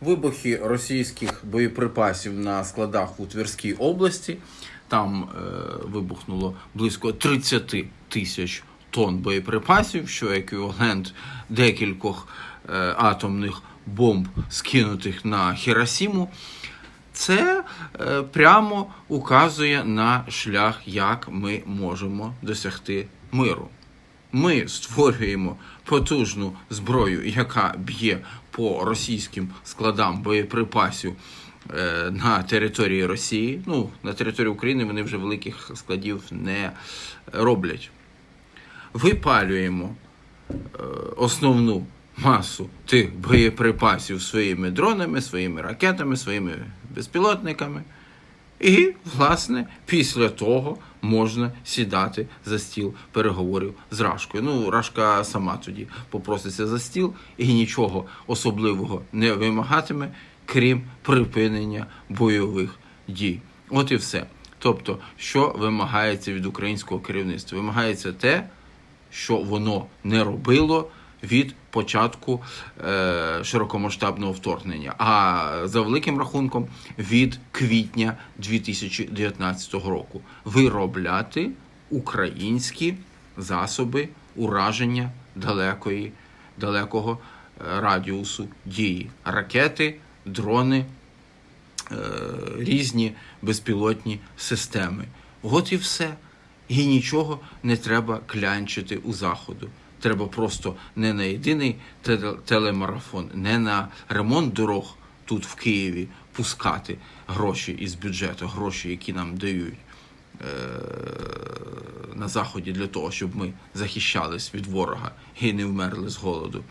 Вибухи російських боєприпасів на складах у Тверській області. Там е, вибухнуло близько 30 тисяч тонн боєприпасів, що еквівалент декількох е, атомних бомб, скинутих на Хіросіму. Це е, прямо указує на шлях, як ми можемо досягти миру. Ми створюємо потужну зброю, яка б'є по російським складам боєприпасів е, на території Росії. Ну, на території України вони вже великих складів не роблять. Випалюємо е, основну масу тих боєприпасів своїми дронами, своїми ракетами, своїми безпілотниками. І, власне, після того можна сідати за стіл переговорів з Рашкою. Ну, Рашка сама тоді попроситься за стіл і нічого особливого не вимагатиме, крім припинення бойових дій. От і все. Тобто, що вимагається від українського керівництва? Вимагається те, що воно не робило від початку е, широкомасштабного вторгнення. А за великим рахунком від квітня 2019 року виробляти українські засоби ураження далекої, далекого е, радіусу дії, ракети, дрони, е, різні безпілотні системи. От і все. І нічого не треба клянчити у заходу. Треба просто не на єдиний теле- телемарафон, не на ремонт дорог тут в Києві пускати гроші із бюджету, гроші, які нам дають е- на заході для того, щоб ми захищались від ворога і не вмерли з голоду.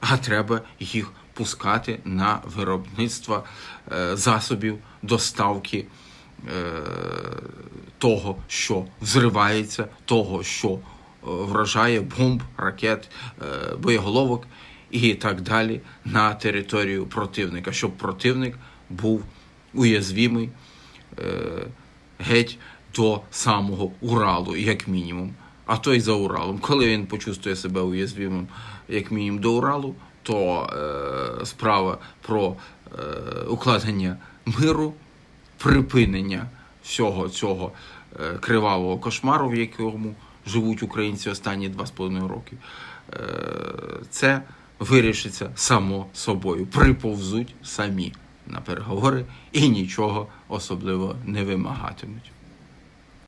А треба їх пускати на виробництво е, засобів доставки е, того, що взривається, того, що вражає бомб, ракет, е, боєголовок і так далі на територію противника, щоб противник був уязвимий е, геть до самого Уралу, як мінімум. А то й за Уралом. Коли він почувствує себе уязвимим, як мінімум, до Уралу, то е, справа про е, укладення миру, припинення всього цього е, кривавого кошмару, в якому живуть українці останні два з половиною роки, е, це вирішиться само собою. Приповзуть самі на переговори і нічого особливо не вимагатимуть.